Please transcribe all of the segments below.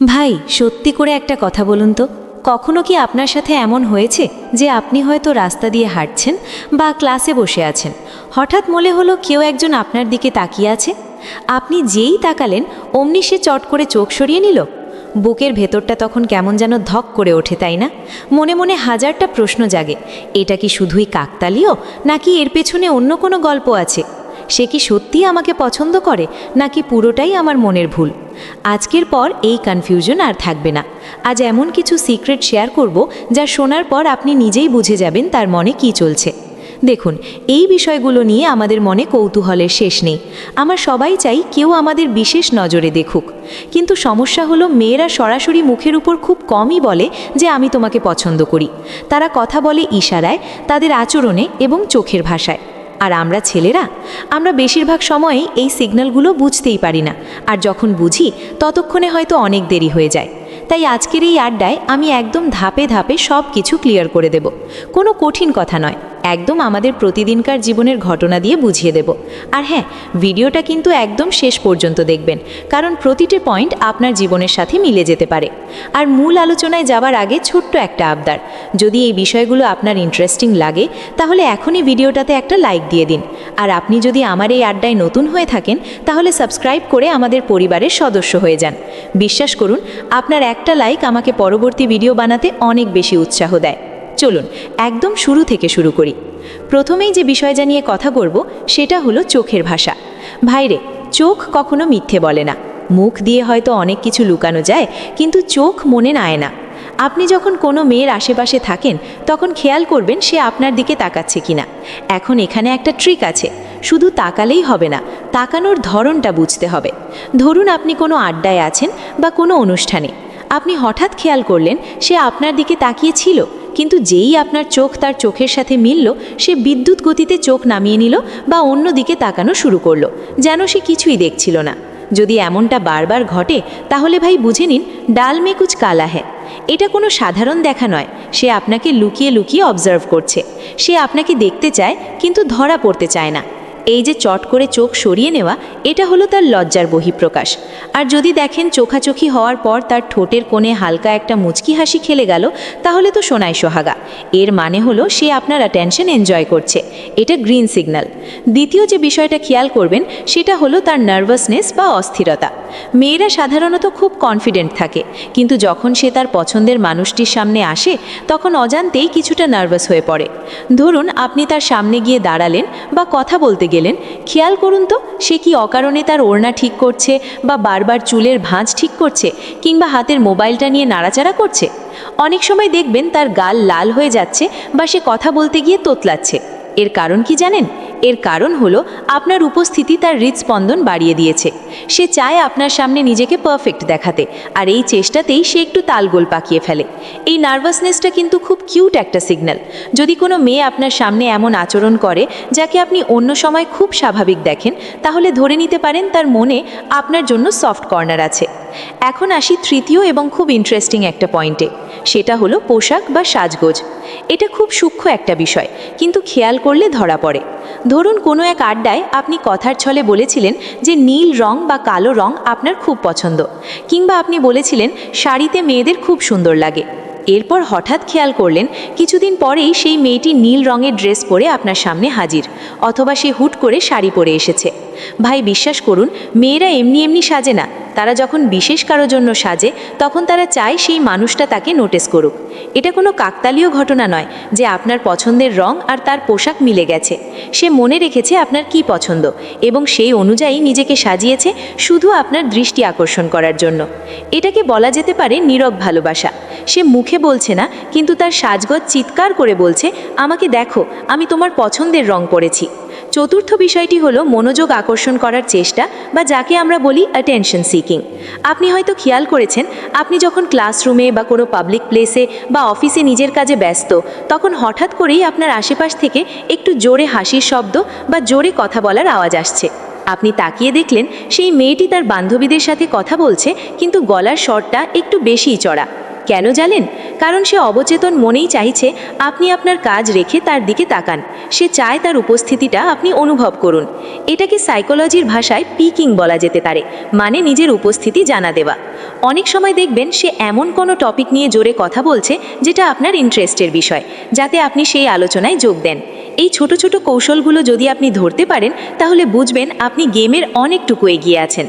ভাই, সত্যি করে একটা কথা বলুন তো। কখনো কি আপনার সাথে এমন হয়েছে যে আপনি হয়তো রাস্তা দিয়ে হাঁটছেন বা ক্লাসে বসে আছেন? হঠাৎ মনে হলো কেউ একজন আপনার দিকে তাকিয়ে আছে। আপনি যেই তাকালেন, অমনি সে চট করে চোখ সরিয়ে নিল। বুকের ভেতরটা তখন কেমন যেন ধক করে ওঠে, তাই না? মনে মনে হাজারটা প্রশ্ন জাগে, এটা কি শুধুই কাকতালীয়, নাকি এর পেছনে অন্য কোনো গল্প আছে? সে কি সত্যিই আমাকে পছন্দ করে, নাকি পুরোটাই আমার মনের ভুল? আজকের পর এই কনফিউশন আর থাকবে না। আজ এমন কিছু সিক্রেট শেয়ার করব, যা শোনার পর আপনি নিজেই বুঝে যাবেন তার মনে কি চলছে। দেখুন, এই বিষয়গুলো নিয়ে আমাদের মনে কৌতূহলের শেষ নেই। আমার সবাই চাই কেউ আমাদের বিশেষ নজরে দেখুক। কিন্তু সমস্যা হলো মেয়েরা সরাসরি মুখের উপর খুব কমই বলে যে আমি তোমাকে পছন্দ করি। তারা কথা বলে ইশারায়, তাদের আচরণে এবং চোখের ভাষায়। আর আমরা ছেলেরা, আমরা বেশিরভাগ সময়েই এই সিগন্যালগুলো বুঝতেই পারি না। আর যখন বুঝি, ততক্ষণে হয়তো অনেক দেরি হয়ে যায়। তাই আজকের এই আড্ডায় আমি একদম ধাপে ধাপে সব কিছু ক্লিয়ার করে দেব। কোনো কঠিন কথা নয়। একদম আমাদের প্রতিদিনকার জীবনের ঘটনা দিয়ে বুঝিয়ে দেব। আর হ্যাঁ ভিডিওটা কিন্তু একদম শেষ পর্যন্ত দেখবেন, কারণ প্রতিটি পয়েন্ট আপনার জীবনের সাথে মিলে যেতে পারে। আর মূল আলোচনায় যাওয়ার আগে ছোট্ট একটা আবদার, যদি এই বিষয়গুলো আপনার ইন্টারেস্টিং লাগে, তাহলে এখনই ভিডিওটাতে একটা লাইক দিয়ে দিন। আর আপনি যদি আমার এই আড্ডায় নতুন হয়ে থাকেন, তাহলে সাবস্ক্রাইব করে আমাদের পরিবারের সদস্য হয়ে যান। বিশ্বাস করুন, আপনার একটা লাইক আমাকে পরবর্তী ভিডিও বানাতে অনেক বেশি উৎসাহ দেয়। চলুন, একদম শুরু থেকে শুরু করি। প্রথমেই যে বিষয় জানিয়ে কথা বলব, সেটা হলো চোখের ভাষা। ভাইরে, চোখ কখনো মিথ্যে বলে না। মুখ দিয়ে হয়তো অনেক কিছু লুকানো যায়, কিন্তু চোখ মনে নায় না। আপনি যখন কোনো মেয়ের আশেপাশে থাকেন, তখন খেয়াল করবেন সে আপনার দিকে তাকাচ্ছে কিনা। এখন এখানে একটা ট্রিক আছে। শুধু তাকালেই হবে না, তাকানোর ধরনটা বুঝতে হবে। ধরুন আপনি কোনো আড্ডায় আছেন বা কোনো অনুষ্ঠানে। আপনি হঠাৎ খেয়াল করলেন, সে আপনার দিকে তাকিয়েছিল, কিন্তু যেই আপনার চোখ তার চোখের সাথে মিলল, সে বিদ্যুৎ গতিতে চোখ নামিয়ে নিল বা অন্য দিকে তাকানো শুরু করল, যেন সে কিছুই দেখছিল না। যদি এমনটা বারবার ঘটে, তাহলে ভাই বুঝে নিন, ডাল মে কুচ কালা হ্যাঁ এটা কোনো সাধারণ দেখা নয়, সে আপনাকে লুকিয়ে লুকিয়ে অবজার্ভ করছে। সে আপনাকে দেখতে চায়, কিন্তু ধরা পড়তে চায় না। এই যে চট করে চোখ সরিয়ে নেওয়া, এটা হলো তার লজ্জার বহিঃপ্রকাশ। আর যদি দেখেন চোখাচোখি হওয়ার পর তার ঠোঁটের কোণে হালকা একটা মুচকি হাসি খেলে গেল, তাহলে তো সোনায় সোহাগা। এর মানে হলো সে আপনার অ্যাটেনশন এনজয় করছে। এটা গ্রিন সিগন্যাল দ্বিতীয় যে বিষয়টা খেয়াল করবেন, সেটা হলো তার নার্ভাসনেস বা অস্থিরতা। মেয়েরা সাধারণত খুব কনফিডেন্ট থাকে, কিন্তু যখন সে তার পছন্দের মানুষটির সামনে আসে, তখন অজান্তেই কিছুটা নার্ভাস হয়ে পড়ে। ধরুন আপনি তার সামনে গিয়ে দাঁড়ালেন বা কথা বলতে গেলেন খেয়াল করুন তো, সে কি অকারণে তার ওড়না ঠিক করছে বা বারবার চুলের ভাঁজ ঠিক করছে কিংবা হাতের মোবাইলটা নিয়ে নাড়াচাড়া করছে? অনেক সময় দেখবেন তার গাল লাল হয়ে যাচ্ছে বা সে কথা বলতে গিয়ে তোতলাচ্ছে। এর কারণ কি জানেন? এর কারণ হলো আপনার উপস্থিতি তার হৃদস্পন্দন বাড়িয়ে দিয়েছে। সে চায় আপনার সামনে নিজেকে পারফেক্ট দেখাতে, আর এই চেষ্টাতেই সে একটু তালগোল পাকিয়ে ফেলে। এই নার্ভাসনেসটা কিন্তু খুব কিউট একটা সিগন্যাল যদি কোনো মেয়ে আপনার সামনে এমন আচরণ করে, যাকে আপনি অন্য সময় খুব স্বাভাবিক দেখেন, তাহলে ধরে নিতে পারেন তার মনে আপনার জন্য সফট কর্নার আছে। এখন আসি তৃতীয় এবং খুব ইন্টারেস্টিং একটা পয়েন্টে সেটা হলো পোশাক বা সাজগোজ। এটা খুব সূক্ষ্ম একটা বিষয়, কিন্তু খেয়াল করলে ধরা পড়ে। ধরুন কোনো এক আড্ডায় আপনি কথার ছলে বলেছিলেন যে নীল রং বা কালো রং আপনার খুব পছন্দ, কিংবা আপনি বলেছিলেন শাড়িতে মেয়েদের খুব সুন্দর লাগে। এরপর হঠাৎ খেয়াল করলেন, কিছুদিন পরেই সেই মেয়েটি নীল রঙের ড্রেস পরে আপনার সামনে হাজির, অথবা সে হুট করে শাড়ি পরে এসেছে। ভাই, বিশ্বাস করুন, মেয়েরা এমনি এমনি সাজে না। তারা যখন বিশেষ কারোর জন্য সাজে, তখন তারা চায় সেই মানুষটা তাকে নোটিস করুক। এটা কোনো কাকতালীয় ঘটনা নয় যে আপনার পছন্দের রং আর তার পোশাক মিলে গেছে। সে মনে রেখেছে আপনার কি পছন্দ, এবং সেই অনুযায়ী নিজেকে সাজিয়েছে শুধু আপনার দৃষ্টি আকর্ষণ করার জন্য। এটাকে বলা যেতে পারে নীরব ভালোবাসা। সে মুখে বলছে না, কিন্তু তার সাজগজ চিৎকার করে বলছে, আমাকে দেখো, আমি তোমার পছন্দের রং পরেছি। চতুর্থ বিষয়টি হলো মনোযোগ আকর্ষণ করার চেষ্টা বা যাকে আমরা বলি অ্যাটেনশন সিকিং আপনি হয়তো খেয়াল করেছেন, আপনি যখন ক্লাসরুমে বা কোনো পাবলিক প্লেসে বা অফিসে নিজের কাজে ব্যস্ত, তখন হঠাৎ করেই আপনার আশেপাশ থেকে একটু জোরে হাসির শব্দ বা জোরে কথা বলার আওয়াজ আসছে। আপনি তাকিয়ে দেখলেন, সেই মেয়েটি তার বান্ধবীদের সাথে কথা বলছে, কিন্তু গলার স্বরটা একটু বেশিই চড়া। কেন জানেন? কারণ সে অবচেতন মনেই চাইছে আপনি আপনার কাজ রেখে তার দিকে তাকান। সে চায় তার উপস্থিতিটা আপনি অনুভব করুন। এটাকে সাইকোলজির ভাষায় পিকিং বলা যেতে পারে মানে নিজের উপস্থিতি জানা দেওয়া। অনেক সময় দেখবেন সে এমন কোনো টপিক নিয়ে জোরে কথা বলছে যেটা আপনার ইন্টারেস্টের বিষয়, যাতে আপনি সেই আলোচনায় যোগ দেন। এই ছোট ছোট কৌশলগুলো যদি আপনি ধরতে পারেন, তাহলে বুঝবেন আপনি গেমের অনেকটুকু এগিয়ে আছেন।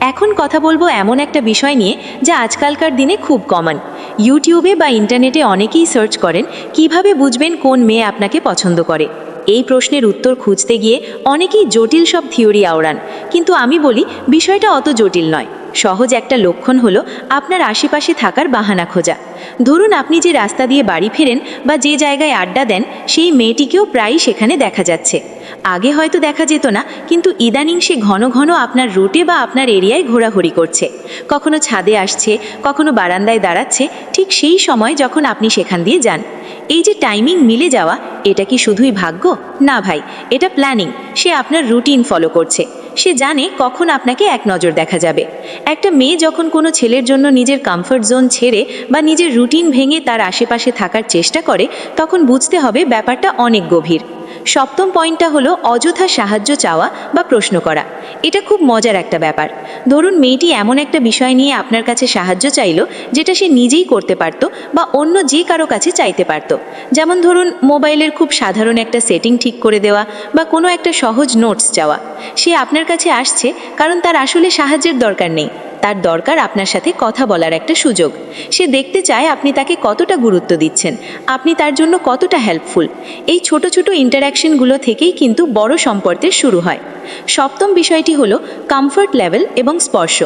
এখন কথা বলব এমন একটা বিষয় নিয়ে যা আজকালকার দিনে খুব কমন। ইউটিউবে বা ইন্টারনেটে অনেকেই সার্চ করেন কীভাবে বুঝবেন কোন মেয়ে আপনাকে পছন্দ করে। এই প্রশ্নের উত্তর খুঁজতে গিয়ে অনেকেই জটিল সব থিওরি আওড়ান। কিন্তু আমি বলি, বিষয়টা অত জটিল নয়। সহজ একটা লক্ষণ হলো আপনার আশেপাশে থাকার বাহানা খোঁজা। ধরুন আপনি যে রাস্তা দিয়ে বাড়ি ফেরেন বা যে জায়গায় আড্ডা দেন, সেই মেয়েটিকেও প্রায়ই সেখানে দেখা যাচ্ছে। আগে হয়তো দেখা যেত না, কিন্তু ইদানিং সে ঘন ঘন আপনার রুটে বা আপনার এরিয়ায় ঘোরাঘুরি করছে। কখনো ছাদে আসছে, কখনো বারান্দায় দাঁড়াচ্ছে, ঠিক সেই সময় যখন আপনি সেখান দিয়ে যান। এই যে টাইমিং মিলে যাওয়া, এটা কি শুধুই ভাগ্য? না ভাই, এটা প্ল্যানিং সে আপনার রুটিন ফলো করছে। সে জানে কখন আপনাকে এক নজর দেখা যাবে। একটা মেয়ে যখন কোনো ছেলের জন্য নিজের কমফর্ট জোন ছেড়ে বা নিজের রুটিন ভেঙে তার আশেপাশে থাকার চেষ্টা করে, তখন বুঝতে হবে ব্যাপারটা অনেক গভীর। সপ্তম পয়েন্টটা হলো অযথা সাহায্য চাওয়া বা প্রশ্ন করা। এটা খুব মজার একটা ব্যাপার। ধরুন, মেয়েটি এমন একটা বিষয় নিয়ে আপনার কাছে সাহায্য চাইলো, যেটা সে নিজেই করতে পারতো বা অন্য যে কারও কাছে চাইতে পারতো। যেমন ধরুন, মোবাইলের খুব সাধারণ একটা সেটিং ঠিক করে দেওয়া বা কোনো একটা সহজ নোটস চাওয়া। সে আপনার কাছে আসছে কারণ তার আসলে সাহায্যের দরকার নেই। তার দরকার আপনার সাথে কথা বলার একটা সুযোগ। সে দেখতে চায় আপনি তাকে কতটা গুরুত্ব দিচ্ছেন, আপনি তার জন্য কতটা হেল্পফুল এই ছোট ছোট ইন্টারাকশনগুলো থেকেই কিন্তু বড় সম্পর্কের শুরু হয়। সপ্তম বিষয়টি হলো কমফর্ট লেভেল এবং স্পর্শ।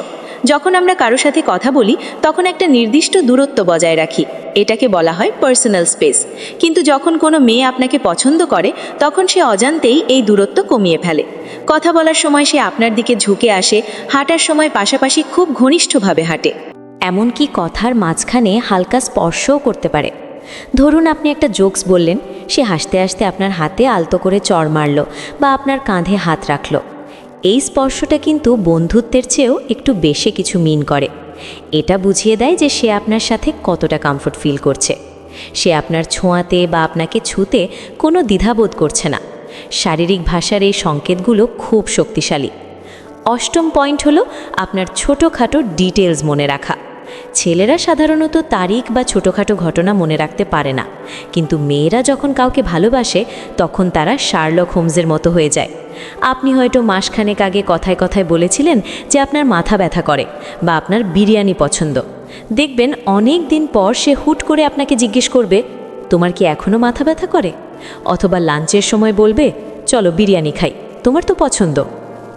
যখন আমরা কারও সাথে কথা বলি, তখন একটা নির্দিষ্ট দূরত্ব বজায় রাখি। এটাকে বলা হয় পার্সোনাল স্পেস কিন্তু যখন কোনো মেয়ে আপনাকে পছন্দ করে, তখন সে অজান্তেই এই দূরত্ব কমিয়ে ফেলে। কথা বলার সময় সে আপনার দিকে ঝুঁকে আসে, হাঁটার সময় পাশাপাশি খুব ঘনিষ্ঠভাবে হাঁটে। এমনকি কথার মাঝখানে হালকা স্পর্শও করতে পারে। ধরুন আপনি একটা জোকস বললেন, সে হাসতে হাসতে আপনার হাতে আলতো করে চড় মারল বা আপনার কাঁধে হাত রাখল। এই স্পর্শটা কিন্তু বন্ধুত্বের চেয়েও একটু বেশি কিছু মিন করে। এটা বুঝিয়ে দেয় যে সে আপনার সাথে কতটা কমফোর্ট ফিল করছে। সে আপনার ছোঁয়াতে বা আপনাকে ছুতে কোনো দ্বিধাবোধ করছে না। শারীরিক ভাষার এই সংকেতগুলো খুব শক্তিশালী। অষ্টম পয়েন্ট হলো আপনার ছোটোখাটো ডিটেলস মনে রাখা। ছেলেরা সাধারণত তারিখ বা ছোটোখাটো ঘটনা মনে রাখতে পারে না। কিন্তু মেয়েরা যখন কাউকে ভালোবাসে, তখন তারা শার্লক হোমসের মতো হয়ে যায়। আপনি হয়তো মাসখানেক আগে কথায় কথায় বলেছিলেন যে আপনার মাথা ব্যথা করে বা আপনার বিরিয়ানি পছন্দ। দেখবেন অনেক দিন পর সে হুট করে আপনাকে জিজ্ঞেস করবে, তোমার কি এখনও মাথা ব্যথা করে? অথবা লাঞ্চের সময় বলবে, চলো বিরিয়ানি খাই, তোমার তো পছন্দ।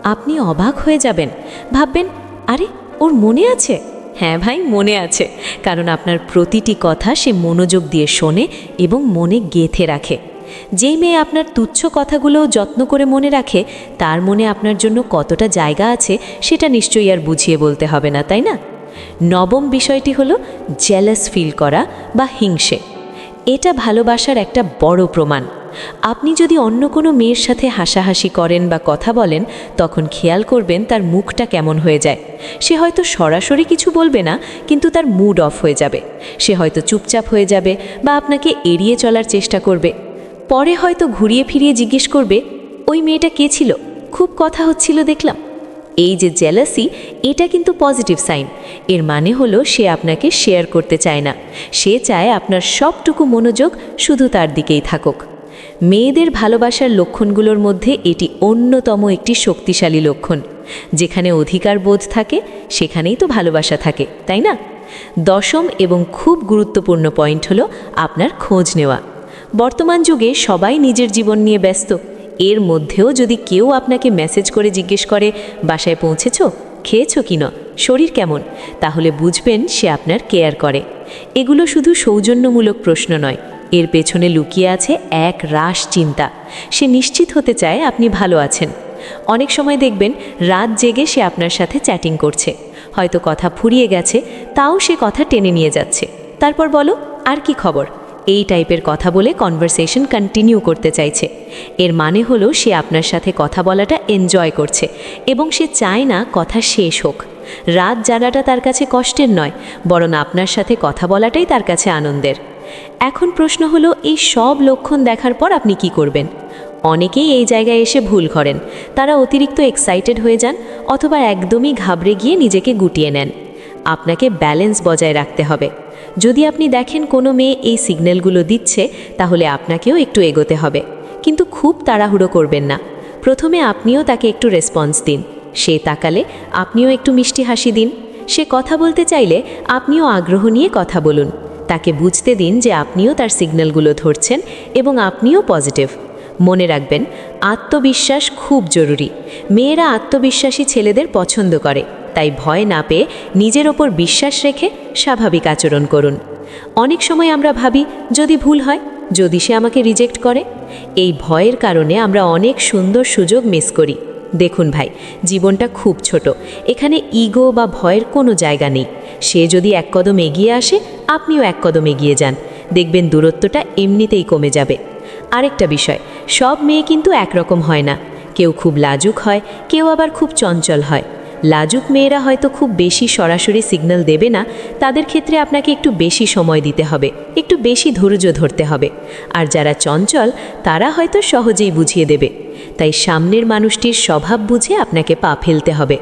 আপনি অবাক হয়ে যাবেন। ভাববেন, আরে, ওর মনে আছে? হ্যাঁ ভাই, মনে আছে। কারণ আপনার প্রতিটি কথা সে মনোযোগ দিয়ে শোনে এবং মনে গেথে রাখে। যেই মেয়ে আপনার তুচ্ছ কথাগুলো যত্ন করে মনে রাখে, তার মনে আপনার জন্য কতটা জায়গা আছে সেটা নিশ্চয়ই আর বুঝিয়ে বলতে হবে না, তাই না? নবম বিষয়টি হলো জেলাস ফিল করা বা হিংসে। এটা ভালোবাসার একটা বড় প্রমাণ। আপনি যদি অন্য কোনো মেয়ের সাথে হাসাহাসি করেন বা কথা বলেন, তখন খেয়াল করবেন তার মুখটা কেমন হয়ে যায়। সে হয়তো সরাসরি কিছু বলবে না, কিন্তু তার মুড অফ হয়ে যাবে। সে হয়তো চুপচাপ হয়ে যাবে বা আপনাকে এড়িয়ে চলার চেষ্টা করবে। পরে হয়তো ঘুরিয়ে ফিরিয়ে জিজ্ঞেস করবে, ওই মেয়েটা কে ছিল? খুব কথা হচ্ছিল দেখলাম। এই যে জেলাসি এটা কিন্তু পজিটিভ সাইন এর মানে হলো সে আপনাকে শেয়ার করতে চায় না। সে চায় আপনার সবটুকু মনোযোগ শুধু তার দিকেই থাকুক। মেয়েদের ভালোবাসার লক্ষণগুলোর মধ্যে এটি অন্যতম একটি শক্তিশালী লক্ষণ। যেখানে অধিকার বোধ থাকে, সেখানেই তো ভালোবাসা থাকে, তাই না? দশম এবং খুব গুরুত্বপূর্ণ পয়েন্ট হলো আপনার খোঁজ নেওয়া। বর্তমান যুগে সবাই নিজের জীবন নিয়ে ব্যস্ত। এর মধ্যেও যদি কেউ আপনাকে মেসেজ করে জিজ্ঞেস করে, বাসায় পৌঁছেছ? খেয়েছো কি না? শরীর কেমন? তাহলে বুঝবেন সে আপনার কেয়ার করে। এগুলো শুধু সৌজন্যমূলক প্রশ্ন নয়। এর পেছনে লুকিয়ে আছে এক রাস চিন্তা। সে নিশ্চিত হতে চায় আপনি ভালো আছেন। অনেক সময় দেখবেন রাত জেগে সে আপনার সাথে চ্যাটিং করছে। হয়তো কথা ফুরিয়ে গেছে, তাও সে কথা টেনে নিয়ে যাচ্ছে। তারপর বলো, আর কি খবর? এই টাইপের কথা বলে কনভারসেশন কন্টিনিউ করতে চাইছে। এর মানে হলো সে আপনার সাথে কথা বলাটা এনজয় করছে এবং সে চায় না কথা শেষ হোক। রাত জাগাটা তার কাছে কষ্টের নয়, বরং আপনার সাথে কথা বলাটাই তার কাছে আনন্দের। এখন প্রশ্ন হলো, এই সব লক্ষণ দেখার পর আপনি কি করবেন? অনেকেই এই জায়গায় এসে ভুল করেন। তারা অতিরিক্ত এক্সাইটেড হয়ে যান অথবা একদমই ঘাবড়ে গিয়ে নিজেকে গুটিয়ে নেন। আপনাকে ব্যালেন্স বজায় রাখতে হবে। যদি আপনি দেখেন কোনো মেয়ে এই সিগন্যালগুলো দিচ্ছে, তাহলে আপনাকেও একটু এগোতে হবে। কিন্তু খুব তাড়াহুড়ো করবেন না। প্রথমে আপনিও তাকে একটু রেসপন্স দিন। সে তাকালে আপনিও একটু মিষ্টি হাসি দিন। সে কথা বলতে চাইলে আপনিও আগ্রহ নিয়ে কথা বলুন। তাকে বুঝতে দিন যে আপনিও তার সিগন্যালগুলো ধরছেন এবং আপনিও পজিটিভ। মনে রাখবেন, আত্মবিশ্বাস খুব জরুরি। মেয়েরা আত্মবিশ্বাসী ছেলেদের পছন্দ করে। তাই ভয় না পেয়ে নিজের ওপর বিশ্বাস রেখে স্বাভাবিক আচরণ করুন। অনেক সময় আমরা ভাবি, যদি ভুল হয়, যদি সে আমাকে রিজেক্ট করে। এই ভয়ের কারণে আমরা অনেক সুন্দর সুযোগ মিস করি। দেখুন ভাই, জীবনটা খুব ছোট। এখানে ইগো বা ভয়ের কোনো জায়গা নেই। সে যদি এক কদম এগিয়ে আসে, আপনিও এক কদম এগিয়ে যান। দেখবেন দূরত্বটা এমনিতেই কমে যাবে। আরেকটা বিষয়, সব মেয়ে কিন্তু একরকম হয় না। কেউ খুব লাজুক হয়, কেউ আবার খুব চঞ্চল হয়। লাজুক মেয়েরা হয়তো খুব বেশি সরাসরি সিগন্যাল দেবে না, তাদের ক্ষেত্রে আপনাকে একটু বেশি সময় দিতে হবে, একটু বেশি ধৈর্য ধরতে হবে। আর যারা চঞ্চল, তারা হয়তো সহজেই বুঝিয়ে দেবে। তাই সামনের মানুষটির স্বভাব বুঝে আপনাকে পা ফেলতে হবে।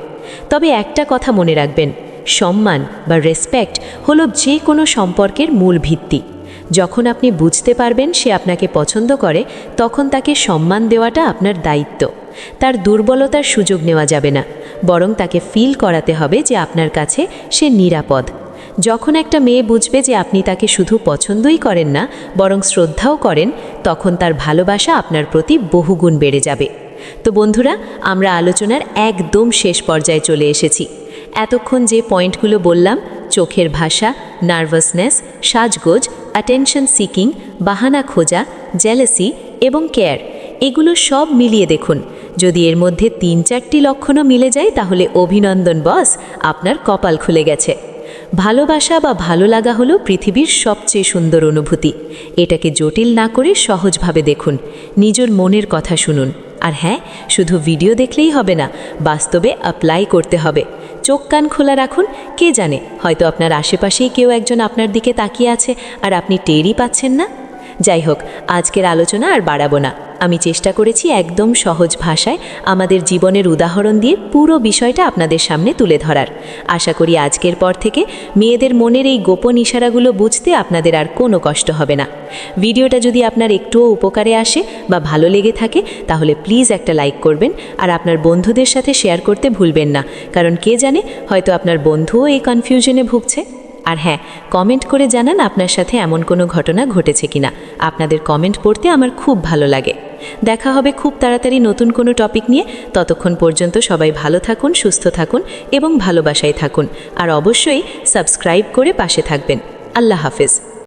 তবে একটা কথা মনে রাখবেন, সম্মান বা রেসপেক্ট হলো যে কোনো সম্পর্কের মূল ভিত্তি। যখন আপনি বুঝতে পারবেন সে আপনাকে পছন্দ করে, তখন তাকে সম্মান দেওয়াটা আপনার দায়িত্ব। তার দুর্বলতার সুযোগ নেওয়া যাবে না। বরং তাকে ফিল করাতে হবে যে আপনার কাছে সে নিরাপদ। যখন একটা মেয়ে বুঝবে যে আপনি তাকে শুধু পছন্দই করেন না, বরং শ্রদ্ধাও করেন, তখন তার ভালোবাসা আপনার প্রতি বহুগুণ বেড়ে যাবে। তো বন্ধুরা, আমরা আলোচনার একদম শেষ পর্যায়ে চলে এসেছি। এতক্ষণ যে পয়েন্টগুলো বললাম, চোখের ভাষা, নার্ভাসনেস, সাজগোজ অ্যাটেনশন সিকিং বাহানা খোঁজা জেলেসি এবং কেয়ার এগুলো সব মিলিয়ে দেখুন। যদি এর মধ্যে তিন চারটি লক্ষণও মিলে যায়, তাহলে অভিনন্দন, বস। আপনার কপাল খুলে গেছে। ভালোবাসা বা ভালো লাগা হলো পৃথিবীর সবচেয়ে সুন্দর অনুভূতি। এটাকে জটিল না করে সহজভাবে দেখুন। নিজের মনের কথা শুনুন। আর হ্যাঁ শুধু ভিডিও দেখলেই হবে না, বাস্তবে অ্যাপ্লাই করতে হবে। চোখ কান খোলা রাখুন। কে জানে, হয়তো আপনার আশেপাশেই কেউ একজন আপনার দিকে তাকিয়ে আছে আর আপনি টেরই পাচ্ছেন না। যাই হোক, আজকের আলোচনা আর বাড়াবো না। আমি চেষ্টা করেছি একদম সহজ ভাষায় আমাদের জীবনের উদাহরণ দিয়ে পুরো বিষয়টা আপনাদের সামনে তুলে ধরার। আশা করি আজকের পর থেকে মেয়েদের মনের এই গোপন ইশারাগুলো বুঝতে আপনাদের আর কোনো কষ্ট হবে না। ভিডিওটা যদি আপনার একটুও উপকারে আসে বা ভালো লেগে থাকে, তাহলে প্লিজ একটা লাইক করবেন আর আপনার বন্ধুদের সাথে শেয়ার করতে ভুলবেন না। কারণ কে জানে, হয়তো আপনার বন্ধুও এই কনফিউশনে ভুগছে। আর হ্যাঁ কমেন্ট করে জানান আপনার সাথে এমন কোনো ঘটনা ঘটেছে কিনা। আপনাদের কমেন্ট পড়তে আমার খুব ভালো লাগে। দেখা হবে খুব তাড়াতাড়ি নতুন কোনো টপিক নিয়ে। ততক্ষণ পর্যন্ত সবাই ভালো থাকুন, সুস্থ থাকুন এবং ভালোবাসায় থাকুন। আর অবশ্যই সাবস্ক্রাইব করে পাশে থাকবেন। আল্লাহ হাফেজ।